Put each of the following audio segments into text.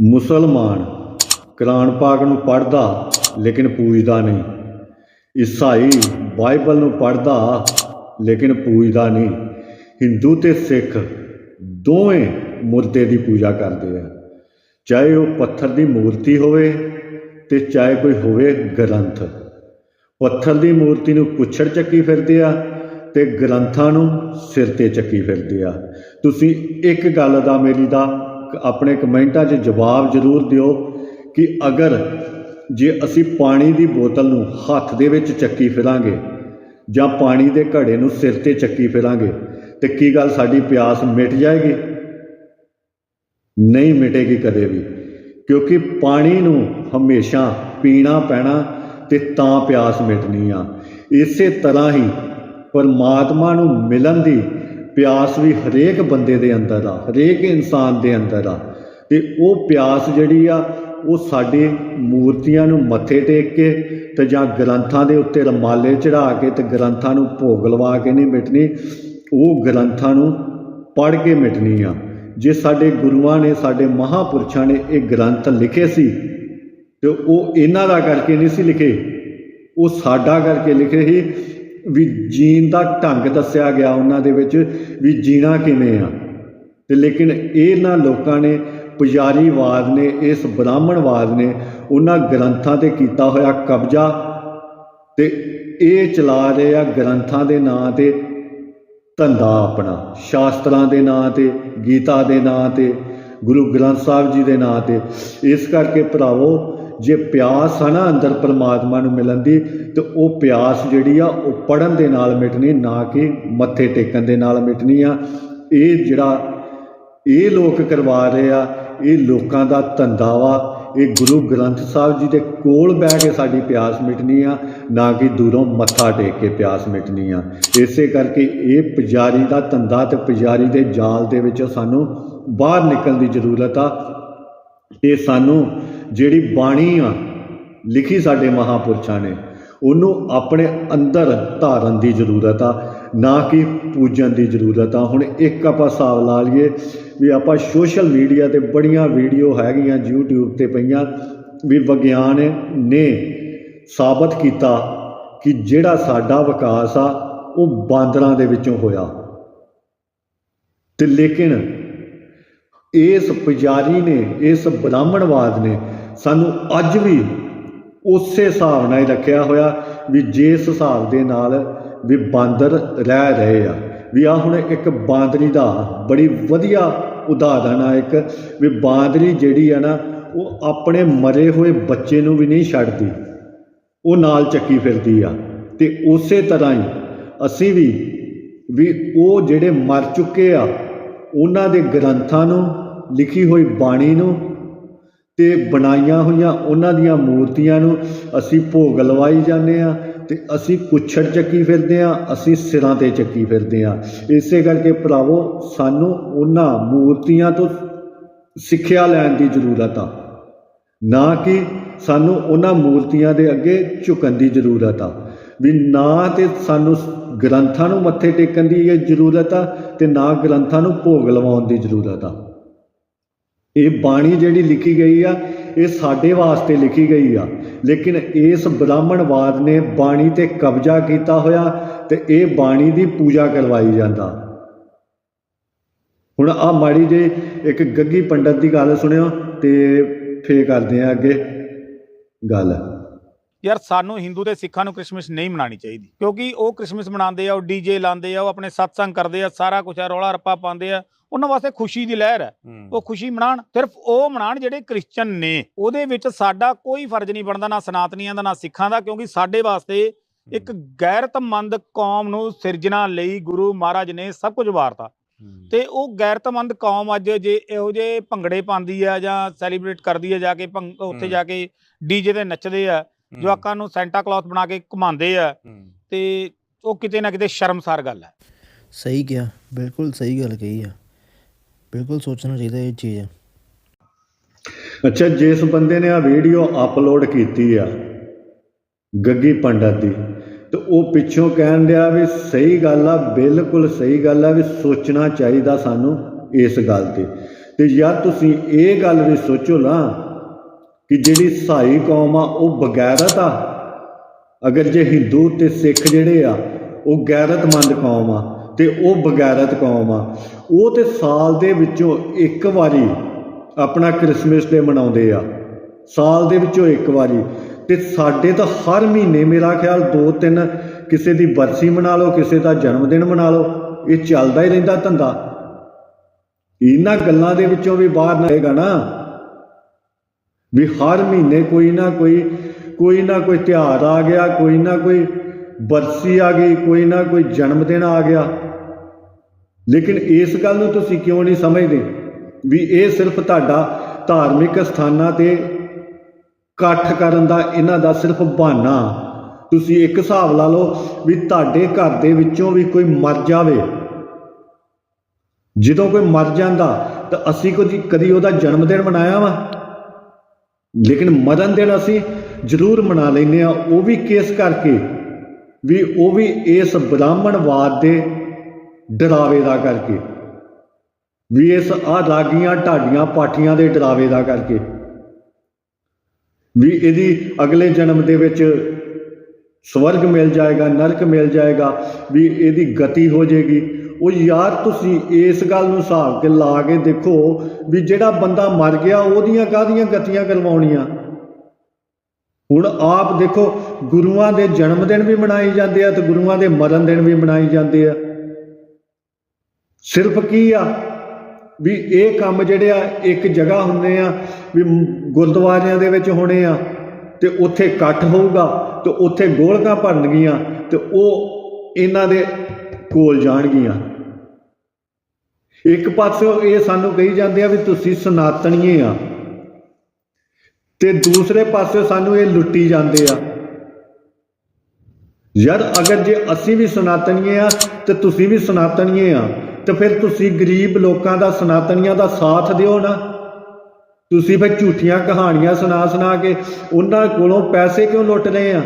ਮੁਸਲਮਾਨ ਕੁਰਾਨ ਪਾਕ ਨੂੰ ਪੜ੍ਹਦਾ ਲੇਕਿਨ ਪੂਜਦਾ ਨਹੀਂ। ਈਸਾਈ ਬਾਈਬਲ ਨੂੰ ਪੜ੍ਹਦਾ ਲੇਕਿਨ ਪੂਜਦਾ ਨਹੀਂ। ਹਿੰਦੂ ਤੇ ਸਿੱਖ ਦੋਵੇਂ ਮੁਰਦੇ ਦੀ ਪੂਜਾ ਕਰਦੇ ਆ। ਚਾਹੇ ਉਹ ਪੱਥਰ ਦੀ ਮੂਰਤੀ ਹੋਵੇ ਤੇ ਚਾਹੇ ਕੋਈ ਹੋਵੇ ਗ੍ਰੰਥ। ਪੱਥਰ ਦੀ ਮੂਰਤੀ ਨੂੰ ਪੁੱਛੜ ਚੱਕੀ ਫਿਰਦੇ ਆ ਤੇ ਗ੍ਰੰਥਾਂ ਨੂੰ ਸਿਰ ਤੇ ਚੱਕੀ ਫਿਰਦੇ ਆ। ਤੁਸੀਂ ਇੱਕ ਗੱਲ ਦਾ ਮੇਰੀ ਦਾ ਆਪਣੇ ਕਮੈਂਟਾਂ 'ਚ ਜਵਾਬ ਜ਼ਰੂਰ ਦਿਓ ਕਿ ਅਗਰ ਜੇ ਅਸੀਂ ਪਾਣੀ ਦੀ ਬੋਤਲ ਨੂੰ ਹੱਥ ਦੇ ਵਿੱਚ ਚੱਕੀ ਫਿਰਾਂਗੇ ਜਾਂ ਪਾਣੀ ਦੇ ਘੜੇ ਨੂੰ ਸਿਰ ਤੇ ਚੱਕੀ ਫਿਰਾਂਗੇ, ਤੇ ਕੀ ਗੱਲ ਸਾਡੀ ਪਿਆਸ ਮਿਟ ਜਾਏਗੀ? ਨਹੀਂ ਮਿਟੇਗੀ ਕਦੇ ਵੀ, ਕਿਉਂਕਿ ਪਾਣੀ ਨੂੰ ਹਮੇਸ਼ਾ ਪੀਣਾ ਪੈਣਾ ਤੇ ਤਾਂ ਪਿਆਸ ਮਿਟਣੀ ਆ। ਇਸੇ ਤਰ੍ਹਾਂ ਹੀ ਪਰਮਾਤਮਾ ਨੂੰ ਮਿਲਣ ਦੀ ਪਿਆਸ ਵੀ ਹਰੇਕ ਬੰਦੇ ਦੇ ਅੰਦਰ ਆ, ਹਰੇਕ ਇਨਸਾਨ ਦੇ ਅੰਦਰ ਆ। ਤੇ ਉਹ ਪਿਆਸ ਜਿਹੜੀ ਆ, ਉਹ ਸਾਡੇ ਮੂਰਤੀਆਂ ਨੂੰ ਮੱਥੇ ਟੇਕ ਕੇ ਤੇ ਜਾਂ ਗ੍ਰੰਥਾਂ ਦੇ ਉੱਤੇ ਰਮਾਲੇ ਚੜਾ ਕੇ ਤੇ ਗ੍ਰੰਥਾਂ ਨੂੰ ਭੋਗ ਲਵਾ ਕੇ ਨਹੀਂ ਮਿਟਣੀ, ਉਹ ਗ੍ਰੰਥਾਂ ਨੂੰ ਪੜ੍ਹ ਕੇ ਮਿਟਣੀ ਆ। ਜੇ ਸਾਡੇ ਗੁਰੂਆਂ ਨੇ, ਸਾਡੇ ਮਹਾਪੁਰਸ਼ਾਂ ਨੇ ਇਹ ਗ੍ਰੰਥ ਲਿਖੇ ਸੀ, ਤੇ ਉਹ ਇਹਨਾਂ ਦਾ ਕਰਕੇ ਨਹੀਂ ਸੀ ਲਿਖੇ, ਉਹ ਸਾਡਾ ਕਰਕੇ ਲਿਖੇ ਸੀ ਵੀ ਜੀਣ ਦਾ ਢੰਗ ਦੱਸਿਆ ਗਿਆ ਉਹਨਾਂ ਦੇ ਵਿੱਚ ਵੀ ਜੀਣਾ ਕਿਵੇਂ ਆ। ਤੇ ਲੇਕਿਨ ਇਹਨਾਂ ਲੋਕਾਂ ਨੇ, ਪੁਜਾਰੀਵਾਦ ਨੇ, ਇਸ ਬ੍ਰਾਹਮਣਵਾਦ ਨੇ ਉਹਨਾਂ ਗ੍ਰੰਥਾਂ ਤੇ ਕੀਤਾ ਹੋਇਆ ਕਬਜ਼ਾ ਤੇ ਇਹ ਚਲਾ ਰਹੇ ਆ ਗ੍ਰੰਥਾਂ ਦੇ ਨਾਂ ਤੇ ਧੰਦਾ ਆਪਣਾ, ਸ਼ਾਸਤਰਾਂ ਦੇ ਨਾਂ ਤੇ, ਗੀਤਾ ਦੇ ਨਾਂ ਤੇ, ਗੁਰੂ ਗ੍ਰੰਥ ਸਾਹਿਬ ਜੀ ਦੇ ਨਾਂ ਤੇ। ਇਸ ਕਰਕੇ ਭਰਾਵੋ ਜੇ ਪਿਆਸ ਆ ਨਾ ਅੰਦਰ ਪਰਮਾਤਮਾ ਨੂੰ ਮਿਲਣ ਦੀ, ਤੇ ਉਹ ਪਿਆਸ ਜਿਹੜੀ ਆ, ਉਹ ਪੜਨ ਦੇ ਨਾਲ ਮਿਟਣੀ, ਨਾ ਕਿ ਮੱਥੇ ਟੇਕਣ ਦੇ ਨਾਲ ਮਿਟਣੀ ਆ। ਇਹ ਜਿਹੜਾ, ਇਹ ਲੋਕ ਕਰਵਾ ਰਹੇ ਆ, ਇਹ ਲੋਕਾਂ ਦਾ ਧੰਦਾ ਵਾ। ਇਹ ਗੁਰੂ ਗ੍ਰੰਥ ਸਾਹਿਬ ਜੀ ਦੇ ਕੋਲ ਬਹਿ ਕੇ ਸਾਡੀ ਪਿਆਸ ਮਿਟਣੀ ਆ, ਨਾ ਕਿ ਦੂਰੋਂ ਮੱਥਾ ਟੇਕ ਕੇ ਪਿਆਸ ਮਿਟਣੀ ਆ। ਇਸੇ ਕਰਕੇ ਇਹ ਪੁਜਾਰੀ ਦਾ ਧੰਦਾ ਤੇ ਪੁਜਾਰੀ ਦੇ ਜਾਲ ਦੇ ਵਿੱਚੋਂ ਸਾਨੂੰ ਬਾਹਰ ਨਿਕਲਣ ਦੀ ਜ਼ਰੂਰਤ ਆ। ਇਹ ਸਾਨੂੰ ਜਿਹੜੀ ਬਾਣੀ ਆ, ਲਿਖੀ ਸਾਡੇ ਮਹਾਪੁਰਸ਼ਾਂ ਨੇ, ਉਹਨੂੰ ਆਪਣੇ ਅੰਦਰ ਧਾਰਨ ਦੀ ਜ਼ਰੂਰਤ ਆ, ਨਾ ਕਿ ਪੂਜਣ ਦੀ ਜ਼ਰੂਰਤ ਆ। ਹੁਣ ਇੱਕ ਆਪਾਂ ਹਿਸਾਬ ਲਾ ਲਈਏ ਵੀ ਆਪਾਂ ਸੋਸ਼ਲ ਮੀਡੀਆ ਤੇ ਬੜੀਆਂ ਵੀਡੀਓ ਹੈਗੀਆਂ YouTube ਤੇ ਪਈਆਂ ਵੀ ਵਿਗਿਆਨ ਨੇ ਸਾਬਤ ਕੀਤਾ ਕਿ ਜਿਹੜਾ ਸਾਡਾ ਵਿਕਾਸ ਆ, ਉਹ ਬਾਂਦਰਾਂ ਦੇ ਵਿੱਚੋਂ ਹੋਇਆ। ਤੇ ਲੇਕਿਨ ਇਸ ਪੁਜਾਰੀ ਨੇ, ਇਸ ਬ੍ਰਾਹਮਣਵਾਦ ਨੇ ਸਾਨੂੰ ਅੱਜ ਵੀ ਉਸੇ ਹਿਸਾਬ ਨਾਲ ਹੀ ਰੱਖਿਆ ਹੋਇਆ ਵੀ ਜਿਸ ਹਿਸਾਬ ਦੇ ਨਾਲ ਵੀ ਬਾਂਦਰ ਰਹਿ ਰਹੇ ਆ, ਵੀ ਆ ਹੁਣ ਇੱਕ ਬਾਂਦਰੀ ਦਾ ਬੜੀ ਵਧੀਆ ਉਦਾਹਰਨ ਆ ਇੱਕ, ਵੀ ਬਾਂਦਰੀ ਜਿਹੜੀ ਆ ਨਾ, ਉਹ ਆਪਣੇ ਮਰੇ ਹੋਏ ਬੱਚੇ ਨੂੰ ਵੀ ਨਹੀਂ ਛੱਡਦੀ, ਉਹ ਨਾਲ ਚੱਕੀ ਫਿਰਦੀ ਆ। ਤੇ ਉਸੇ ਤਰ੍ਹਾਂ ਹੀ ਅਸੀਂ ਵੀ ਵੀ ਉਹ ਜਿਹੜੇ ਮਰ ਚੁੱਕੇ ਆ, ਉਹਨਾਂ ਦੇ ਗ੍ਰੰਥਾਂ ਨੂੰ, ਲਿਖੀ ਹੋਈ ਬਾਣੀ ਨੂੰ ਤੇ ਬਣਾਈਆਂ ਹੋਈਆਂ ਉਹਨਾਂ ਦੀਆਂ ਮੂਰਤੀਆਂ ਨੂੰ ਅਸੀਂ ਭੋਗ ਲਵਾਈ ਜਾਂਦੇ ਆ ਤੇ ਅਸੀਂ ਕੁੱਛੜ ਚੱਕੀ ਫਿਰਦੇ ਆ ਅਸੀਂ ਸਿਰਾਂ ਤੇ ਚੱਕੀ ਫਿਰਦੇ ਆ ਇਸੇ ਕਰਕੇ ਭਰਾਵੋ, ਸਾਨੂੰ ਉਹਨਾਂ ਮੂਰਤੀਆਂ ਤੋਂ ਸਿੱਖਿਆ ਲੈਣ ਦੀ ਜ਼ਰੂਰਤ ਆ। ਨਾ ਕਿ ਸਾਨੂੰ ਉਹਨਾਂ ਮੂਰਤੀਆਂ ਦੇ ਅੱਗੇ ਝੁਕਣ ਦੀ ਜ਼ਰੂਰਤ ਆ। ਵੀ ਨਾ ਤੇ ਸਾਨੂੰ ਗ੍ਰੰਥਾਂ ਨੂੰ ਮੱਥੇ ਟੇਕਣ ਦੀ ਇਹ ਜ਼ਰੂਰਤ ਆ ਤੇ ਨਾ ਗ੍ਰੰਥਾਂ ਨੂੰ ਭੋਗ ਲਵਾਉਣ ਦੀ ਜ਼ਰੂਰਤ ਆ। ਇਹ ਬਾਣੀ ਜਿਹੜੀ ਲਿਖੀ ਗਈ ਆ, ਇਹ ਸਾਡੇ ਵਾਸਤੇ ਲਿਖੀ ਗਈ ਆ। ਲੇਕਿਨ ਇਸ ਬ੍ਰਾਹਮਣਵਾਦ ਨੇ ਬਾਣੀ ਤੇ ਕਬਜ਼ਾ ਕੀਤਾ ਹੋਇਆ ਤੇ ਇਹ ਬਾਣੀ ਦੀ ਪੂਜਾ ਕਰਵਾਈ ਜਾਂਦਾ। ਹੁਣ ਆ ਮਾੜੀ ਜੇ ਇੱਕ ਗੱਗੀ ਪੰਡਤ ਦੀ ਗੱਲ ਸੁਣਿਓ ਤੇ ਫੇਰ ਕਰਦੇ ਆ ਅੱਗੇ ਗੱਲ। ਯਾਰ ਸਾਨੂੰ ਹਿੰਦੂ ਤੇ ਸਿੱਖਾਂ ਨੂੰ ਕ੍ਰਿਸਮਸ ਨਹੀਂ ਮਨਾਣੀ ਚਾਹੀਦੀ। ਕਿਉਂਕਿ ਉਹ ਕ੍ਰਿਸਮਸ ਮਨਾਉਂਦੇ ਆ ਉਹ ਡੀਜੇ ਲਾਉਂਦੇ ਆ ਉਹ ਆਪਣੇ ਸਤਸੰਗ ਕਰਦੇ ਆ ਸਾਰਾ ਕੁਝ ਆ ਰੌਲਾ ਰੱਪਾ ਪਾਉਂਦੇ ਆ। ਉਹਨਾਂ ਵਾਸਤੇ ਖੁਸ਼ੀ ਦੀ ਲਹਿਰ ਹੈ। ਉਹ ਖੁਸ਼ੀ ਮਨਾਣ ਸਿਰਫ ਉਹ ਮਨਾਣ ਜਿਹੜੇ ਕ੍ਰਿਸਚੀਅਨ ਨੇ ਉਹਦੇ ਵਿੱਚ ਸਾਡਾ ਕੋਈ ਫਰਜ਼ ਨਹੀਂ ਬਣਦਾ ਨਾ ਸਨਾਤਨੀਆਂ ਦਾ ਨਾ ਸਿੱਖਾਂ ਦਾ ਕਿਉਂਕਿ ਸਾਡੇ ਵਾਸਤੇ ਇੱਕ ਗੈਰਤਮੰਦ ਕੌਮ ਨੂੰ ਸਿਰਜਣਾ ਲਈ ਗੁਰੂ ਮਹਾਰਾਜ ਨੇ ਸਭ ਕੁਝ ਵਾਰਤਾ। ਤੇ ਉਹ ਗੈਰਤਮੰਦ ਕੌਮ ਅੱਜ ਜੇ ਇਹੋ ਜਿਹੇ ਭੰਗੜੇ ਪਾਉਂਦੀ ਆ ਜਾਂ ਸੈਲੀਬ੍ਰੇਟ ਕਰਦੀ ਆ ਜਾ ਕੇ ਉੱਥੇ। ਜਾ ਕੇ ਡੀਜੇ ਤੇ ਨੱਚਦੇ ਆ ਜਵਾਕਾਂ ਨੂੰ ਸੈਂਟਾ ਕਲੌਥ ਬਣਾ ਕੇ ਘੁਮਾਉਂਦੇ ਆ ਤੇ ਉਹ ਕਿਤੇ ਨਾ ਕਿਤੇ ਸ਼ਰਮਸਾਰ ਗੱਲ ਹੈ। ਸਹੀ ਕਿਹਾ ਬਿਲਕੁਲ ਸਹੀ ਗੱਲ ਕਹੀ ਆ। ਬਿਲਕੁਲ ਸੋਚਣਾ ਚਾਹੀਦਾ ਇਹ ਚੀਜ਼। ਅੱਛਾ ਜਿਸ ਬੰਦੇ ਨੇ ਆ ਵੀਡੀਓ ਅਪਲੋਡ ਕੀਤੀ ਆ ਗੱਗੀ ਪੰਡਤ ਦੀ ਤੇ ਉਹ ਪਿੱਛੋਂ ਕਹਿਣ ਡਿਆ ਵੀ ਸਹੀ ਗੱਲ ਆ ਬਿਲਕੁਲ ਸਹੀ ਗੱਲ ਆ ਵੀ ਸੋਚਣਾ ਚਾਹੀਦਾ ਸਾਨੂੰ ਇਸ ਗੱਲ ਤੇ। ਤੇ ਯਾਰ ਤੁਸੀਂ ਇਹ ਗੱਲ ਵੀ ਸੋਚੋ ਨਾ ਕਿ ਜਿਹੜੀ ਸਾਈ ਕੌਮ ਆ, ਉਹ ਬਗੈਰਤ ਆ। ਅਗਰ ਜੇ ਹਿੰਦੂ ਤੇ ਸਿੱਖ ਜਿਹੜੇ ਆ, ਉਹ ਗੈਰਤਮੰਦ ਕੌਮ ਆ ਤੇ ਉਹ ਬਗੈਰਤ ਕੌਮ ਆ। ਉਹ ਤੇ ਸਾਲ ਦੇ ਵਿੱਚੋਂ ਇੱਕ ਵਾਰੀ ਆਪਣਾ ਕ੍ਰਿਸਮਸ ਡੇ ਮਨਾਉਂਦੇ ਆ। ਸਾਲ ਦੇ ਵਿੱਚੋਂ ਇੱਕ ਵਾਰੀ। ਤੇ ਸਾਡੇ ਤਾਂ ਹਰ ਮਹੀਨੇ ਮੇਰਾ ਖਿਆਲ ਦੋ ਤਿੰਨ ਕਿਸੇ ਦੀ ਬਰਸੀ ਮਨਾ ਲਓ, ਕਿਸੇ ਦਾ ਜਨਮ ਦਿਨ ਮਨਾ ਲਓ, ਇਹ ਚੱਲਦਾ ਹੀ ਰਹਿੰਦਾ ਧੰਦਾ। ਇਹਨਾਂ ਗੱਲਾਂ ਦੇ ਵਿੱਚੋਂ ਵੀ ਬਾਹਰ ਨਾ ਆਏਗਾ ਨਾ। ਵੀ ਹਰ ਮਹੀਨੇ ਕੋਈ ਨਾ ਕੋਈ ਕੋਈ ਨਾ ਕੋਈ ਤਿਉਹਾਰ ਆ ਗਿਆ, ਕੋਈ ਨਾ ਕੋਈ ਬਰਸੀ ਆ ਗਈ, ਕੋਈ ਨਾ ਕੋਈ ਜਨਮ ਦਿਨ ਆ ਗਿਆ। ਲੇਕਿਨ ਇਸ ਗੱਲ ਨੂੰ ਤੁਸੀਂ ਕਿਉਂ ਨਹੀਂ ਸਮਝਦੇ? ਵੀ ਇਹ ਸਿਰਫ ਤੁਹਾਡਾ ਧਾਰਮਿਕ ਸਥਾਨਾਂ ਤੇ ਇਕੱਠ ਕਰਨ ਦਾ, ਇਹਨਾਂ ਦਾ ਸਿਰਫ ਬਹਾਨਾ। ਤੁਸੀਂ ਇੱਕ ਹਿਸਾਬ ਲਾ ਲਓ ਵੀ ਤੁਹਾਡੇ ਘਰ ਦੇ ਵਿੱਚੋਂ ਵੀ ਕੋਈ ਮਰ ਜਾਵੇ। ਜਦੋਂ ਕੋਈ ਮਰ ਜਾਂਦਾ, ਤਾਂ ਅਸੀਂ ਕਦੀ ਕਦੀ ਉਹਦਾ ਜਨਮ ਦਿਨ ਮਨਾਇਆ ਵਾ? ਲੇਕਿਨ ਮਰਨ ਦਿਨ ਅਸੀਂ ਜ਼ਰੂਰ ਮਨਾ ਲੈਂਦੇ ਆ ਉਹ ਵੀ ਕਿਸ ਕਰਕੇ ਵੀ ਉਹ ਵੀ ਇਸ ਬ੍ਰਾਹਮਣਵਾਦ ਦੇ ਡਰਾਵੇ ਦਾ ਕਰਕੇ, ਵੀ ਇਸ ਆ ਰਾਗੀਆਂ ਢਾਡੀਆਂ ਪਾਠੀਆਂ ਦੇ ਡਰਾਵੇ ਦਾ ਕਰਕੇ, ਵੀ ਇਹਦੀ ਅਗਲੇ ਜਨਮ ਦੇ ਵਿੱਚ ਸਵਰਗ ਮਿਲ ਜਾਏਗਾ, ਨਰਕ ਮਿਲ ਜਾਏਗਾ, ਵੀ ਇਹਦੀ ਗਤੀ ਹੋ ਜਾਏਗੀ। ਉਹ ਯਾਰ ਤੁਸੀਂ ਇਸ ਗੱਲ ਨੂੰ ਹਿਸਾਬ ਕੇ ਲਾ ਕੇ ਦੇਖੋ ਵੀ ਜਿਹੜਾ ਬੰਦਾ ਮਰ ਗਿਆ, ਉਹਦੀਆਂ ਕਾਹਦੀਆਂ ਗਤੀਆਂ ਕਰਵਾਉਣੀਆਂ? ਹੁਣ ਆਪ ਦੇਖੋ, ਗੁਰੂਆਂ ਦੇ ਜਨਮ ਦਿਨ ਵੀ ਮਨਾਏ ਜਾਂਦੇ ਆ ਤੇ ਗੁਰੂਆਂ ਦੇ ਮਰਨ ਦਿਨ ਵੀ ਮਨਾਏ ਜਾਂਦੇ ਆ। ਸਿਰਫ ਕੀ ਆ? ਵੀ ਇਹ ਕੰਮ ਜਿਹੜੇ ਆ, ਇੱਕ ਜਗ੍ਹਾ ਹੁੰਦੇ ਆ, ਵੀ ਗੁਰਦੁਆਰਿਆਂ ਦੇ ਵਿੱਚ ਹੋਣੇ ਆ, ਤੇ ਉੱਥੇ ਇਕੱਠ ਹੋਊਗਾ, ਤੇ ਉੱਥੇ ਗੋਲਕਾਂ ਭਰਨਗੀਆਂ, ਤੇ ਉਹ ਇਹਨਾਂ ਦੇ ਕੋਲ ਜਾਣਗੀਆਂ। ਇੱਕ ਪਾਸੇ ਇਹ ਸਾਨੂੰ ਕਹੀ ਜਾਂਦੇ ਆ ਵੀ ਤੁਸੀਂ ਸਨਾਤਨੀਏ ਆ ਤੇ ਦੂਸਰੇ ਪਾਸੇ ਸਾਨੂੰ ਇਹ ਲੁੱਟੀ ਜਾਂਦੇ ਆ। ਯਾਰ, ਅਗਰ ਜੇ ਅਸੀਂ ਵੀ ਸਨਾਤਨੀਏ ਆ ਤੇ ਤੁਸੀਂ ਵੀ ਸਨਾਤਨੀਏ ਆ, ਤੇ ਫਿਰ ਤੁਸੀਂ ਗਰੀਬ ਲੋਕਾਂ ਦਾ ਸਨਾਤਨੀਆਂ ਦਾ ਸਾਥ ਦਿਓ ਨਾ। ਤੁਸੀਂ ਫਿਰ ਝੂਠੀਆਂ ਕਹਾਣੀਆਂ ਸੁਣਾ ਸੁਣਾ ਕੇ ਉਹਨਾਂ ਕੋਲੋਂ ਪੈਸੇ ਕਿਉਂ ਲੁੱਟ ਰਹੇ ਆ?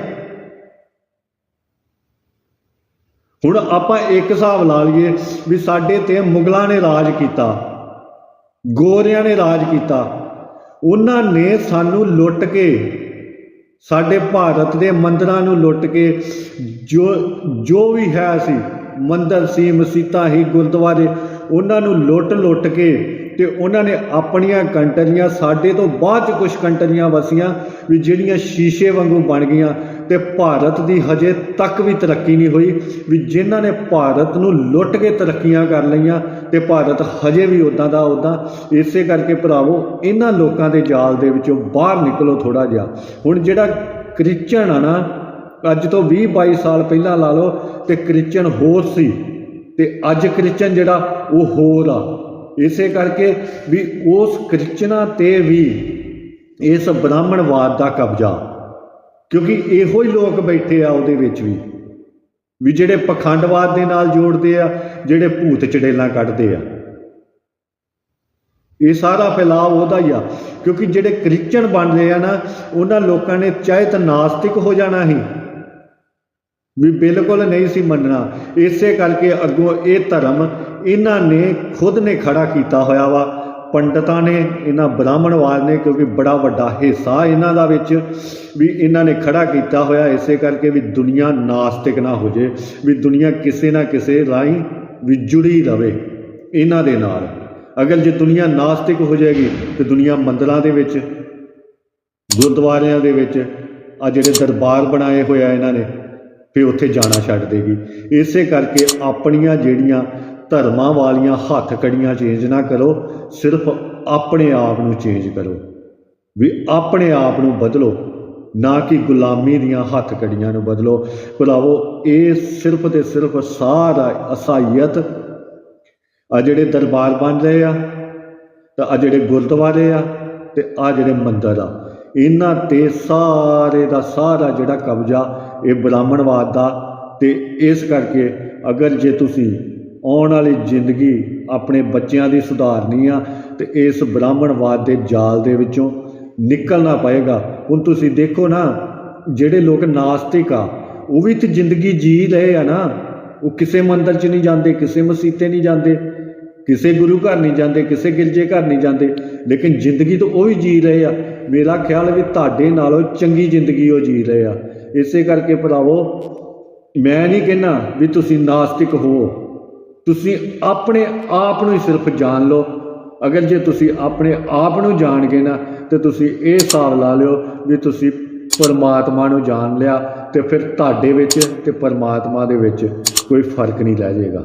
ਹੁਣ ਆਪਾਂ ਇੱਕ ਹਿਸਾਬ ਲਾ ਲਈਏ ਵੀ ਸਾਡੇ ਤੇ ਮੁਗਲਾਂ ਨੇ ਰਾਜ ਕੀਤਾ, ਗੋਰਿਆਂ ਨੇ ਰਾਜ ਕੀਤਾ, ਉਹਨਾਂ ਨੇ ਸਾਨੂੰ ਲੁੱਟ ਕੇ, ਸਾਡੇ ਭਾਰਤ ਦੇ ਮੰਦਰਾਂ ਨੂੰ ਲੁੱਟ ਕੇ, ਜੋ ਜੋ ਵੀ ਹੈ ਸੀ, ਮੰਦਰ ਸੀ, ਮਸੀਤਾਂ ਹੀ ਗੁਰਦੁਆਰੇ, ਉਹਨਾਂ ਨੂੰ ਲੁੱਟ ਲੁੱਟ ਕੇ ਤੇ ਉਹਨਾਂ ਨੇ ਆਪਣੀਆਂ ਕੰਟਰੀਆਂ, ਸਾਡੇ ਤੋਂ ਬਾਅਦ ਚ ਕੁਝ ਕੰਟਰੀਆਂ ਵਸੀਆਂ ਵੀ ਜਿਹੜੀਆਂ ਸ਼ੀਸ਼ੇ ਵਾਂਗੂ ਬਣ ਗਈਆਂ। ਤੇ ਭਾਰਤ ਦੀ ਹਜੇ ਤੱਕ ਵੀ ਤਰੱਕੀ ਨਹੀਂ ਹੋਈ ਵੀ ਜਿਨ੍ਹਾਂ ਨੇ ਭਾਰਤ ਨੂੰ ਲੁੱਟ ਕੇ ਤਰੱਕੀਆਂ ਕਰ ਲਈਆਂ ਤੇ ਭਾਰਤ ਹਜੇ ਵੀ ਉਦਾਂ ਦਾ ਉਦਾਂ ਇਸੇ ਕਰਕੇ ਭਰਾਵੋ ਇਹਨਾਂ ਲੋਕਾਂ ਦੇ ਜਾਲ ਦੇ ਵਿੱਚੋਂ ਬਾਹਰ ਨਿਕਲੋ ਥੋੜਾ ਜਿਹਾ। ਹੁਣ ਜਿਹੜਾ ਕ੍ਰਿਸਚਨ ਆ ਨਾ, ਅੱਜ ਤੋਂ 20 22 ਸਾਲ ਪਹਿਲਾਂ ਲਾ ਲਓ, ਤੇ ਕ੍ਰਿਸਚਨ ਹੋਰ ਸੀ, ਤੇ ਅੱਜ ਕ੍ਰਿਸਚਨ ਜਿਹੜਾ, ਉਹ ਹੋਰ ਆ। ਇਸੇ ਕਰਕੇ ਵੀ ਉਸ ਕ੍ਰਿਸਚਨਾਂ ਤੇ ਵੀ ਇਸ ਬ੍ਰਾਹਮਣਵਾਦ ਦਾ ਕਬਜ਼ਾ। ਕਿਉਂਕਿ ਇਹੋ ਹੀ ਲੋਕ ਬੈਠੇ ਆ ਉਹਦੇ ਵਿੱਚ ਵੀ ਵੀ ਜਿਹੜੇ ਪਖੰਡਵਾਦ ਦੇ ਨਾਲ ਜੋੜਦੇ ਆ, ਜਿਹੜੇ ਭੂਤ ਚੜੇਲਾਂ ਕੱਢਦੇ ਆ। ਇਹ ਸਾਰਾ ਫੈਲਾਅ ਉਹਦਾ ਹੀ ਆ, ਕਿਉਂਕਿ ਜਿਹੜੇ ਕ੍ਰਿਸਚਨ ਬਣਦੇ ਆ ਨਾ, ਉਹਨਾਂ ਲੋਕਾਂ ਨੇ ਚਾਹੇ ਤਾਂ ਨਾਸਤਿਕ ਹੋ ਜਾਣਾ ਹੀ ਵੀ ਬਿਲਕੁਲ ਨਹੀਂ ਸੀ ਮੰਨਣਾ। ਇਸੇ ਕਰਕੇ ਅੱਗੋਂ ਇਹ ਧਰਮ ਇਹਨਾਂ ਨੇ ਖੁਦ ਨੇ ਖੜਾ ਕੀਤਾ ਹੋਇਆ ਵਾ ਪੰਡਤਾਂ ਨੇ, ਇਹਨਾਂ ਬ੍ਰਾਹਮਣਵਾਦ ਨੇ, ਕਿਉਂਕਿ ਬੜਾ ਵੱਡਾ ਹਿੱਸਾ ਇਹਨਾਂ ਦਾ ਵਿੱਚ, ਵੀ ਇਹਨਾਂ ਨੇ ਖੜਾ ਕੀਤਾ ਹੋਇਆ, ਇਸੇ ਕਰਕੇ ਵੀ ਦੁਨੀਆ ਨਾਸਤਿਕ ਨਾ ਹੋ ਜੇ, ਵੀ ਦੁਨੀਆ ਕਿਸੇ ਨਾ ਕਿਸੇ ਰਾਹੀਂ ਵੀ ਜੁੜੀ ਰਵੇ ਇਹਨਾਂ ਦੇ ਨਾਲ। ਅਗਰ ਜੇ ਦੁਨੀਆ ਨਾਸਤਿਕ ਹੋ ਜਾਏਗੀ, ਤੇ ਦੁਨੀਆ ਮੰਦਰਾਂ ਦੇ ਵਿੱਚ, ਗੁਰਦੁਆਰਿਆਂ ਦੇ ਵਿੱਚ, ਆ ਜਿਹੜੇ ਦਰਬਾਰ ਬਣਾਏ ਹੋਇਆ ਇਹਨਾਂ ਨੇ, ਫਿਰ ਉੱਥੇ ਜਾਣਾ ਛੱਡ ਦੇਗੀ। ਇਸੇ ਕਰਕੇ ਆਪਣੀਆਂ ਜਿਹੜੀਆਂ ਧਰਮਾਂ ਵਾਲੀਆਂ ਹੱਥ ਕੜੀਆਂ ਚੇਂਜ ਨਾ ਕਰੋ, ਸਿਰਫ ਆਪਣੇ ਆਪ ਨੂੰ ਚੇਂਜ ਕਰੋ। ਵੀ ਆਪਣੇ ਆਪ ਨੂੰ ਬਦਲੋ, ਨਾ ਕਿ ਗੁਲਾਮੀ ਦੀਆਂ ਹੱਥ ਕੜੀਆਂ ਨੂੰ ਬਦਲੋ। ਭਰਾਵੋ, ਇਹ ਸਿਰਫ ਤੇ ਸਿਰਫ ਸਾਰਾ ਅਸਾਈਅਤ ਆ ਜਿਹੜੇ ਦਰਬਾਰ ਬਣ ਰਹੇ ਆ, ਤਾਂ ਆ ਜਿਹੜੇ ਗੁਰਦੁਆਰੇ ਆ, ਤੇ ਆ ਜਿਹੜੇ ਮੰਦਰ ਆ। ਇਹਨਾਂ ਤੇ ਸਾਰੇ ਦਾ ਸਾਰਾ ਜਿਹੜਾ ਕਬਜ਼ਾ ਇਹ ਬ੍ਰਾਹਮਣਵਾਦ ਦਾ, ਤੇ ਇਸ ਕਰਕੇ ਅਗਰ ਜੇ ਤੁਸੀਂ ਆਉਣ ਵਾਲੀ ਜ਼ਿੰਦਗੀ ਆਪਣੇ ਬੱਚਿਆਂ ਦੀ ਸੁਧਾਰਨੀ ਆ ਤੇ ਇਸ ਬ੍ਰਾਹਮਣਵਾਦ ਦੇ ਜਾਲ ਦੇ ਵਿੱਚੋਂ ਨਿਕਲਣਾ ਪਏਗਾ। ਹੁਣ ਤੁਸੀਂ ਦੇਖੋ ਨਾ, ਜਿਹੜੇ ਲੋਕ ਨਾਸਤਿਕ ਆ, ਉਹ ਵੀ ਤੇ ਜ਼ਿੰਦਗੀ ਜੀ ਰਹੇ ਆ ਨਾ। ਉਹ ਕਿਸੇ ਮੰਦਰ 'ਚ ਨਹੀਂ ਜਾਂਦੇ, ਕਿਸੇ ਮਸੀਤੇ ਨਹੀਂ ਜਾਂਦੇ, ਕਿਸੇ ਗੁਰੂ ਘਰ ਨਹੀਂ ਜਾਂਦੇ, ਕਿਸੇ ਗਿਰਜੇ ਘਰ ਨਹੀਂ ਜਾਂਦੇ। ਲੇਕਿਨ ਜ਼ਿੰਦਗੀ ਤਾਂ ਉਹ ਵੀ ਜੀ ਰਹੇ ਆ। ਮੇਰਾ ਖਿਆਲ ਵੀ ਤੁਹਾਡੇ ਨਾਲੋਂ ਚੰਗੀ ਜ਼ਿੰਦਗੀ ਉਹ ਜੀ ਰਹੇ ਆ। ਇਸੇ ਕਰਕੇ ਭਰਾਵੋ, ਮੈਂ ਨਹੀਂ ਕਹਿੰਦਾ ਵੀ ਤੁਸੀਂ ਨਾਸਤਿਕ ਹੋ ਤੁਸੀਂ ਆਪਣੇ ਆਪ ਨੂੰ ਹੀ ਸਿਰਫ ਜਾਣ ਲਓ। ਅਗਰ ਜੇ ਤੁਸੀਂ ਆਪਣੇ ਆਪ ਨੂੰ ਜਾਣਗੇ ਨਾ, ਤੇ ਤੁਸੀਂ ਇਹ ਹਿਸਾਬ ਲਾ ਲਿਓ ਵੀ ਤੁਸੀਂ ਪਰਮਾਤਮਾ ਨੂੰ ਜਾਣ ਲਿਆ ਤੇ ਫਿਰ ਤੁਹਾਡੇ ਵਿੱਚ ਤੇ ਪਰਮਾਤਮਾ ਦੇ ਵਿੱਚ ਕੋਈ ਫ਼ਰਕ ਨਹੀਂ ਰਹਿ ਜਾਏਗਾ।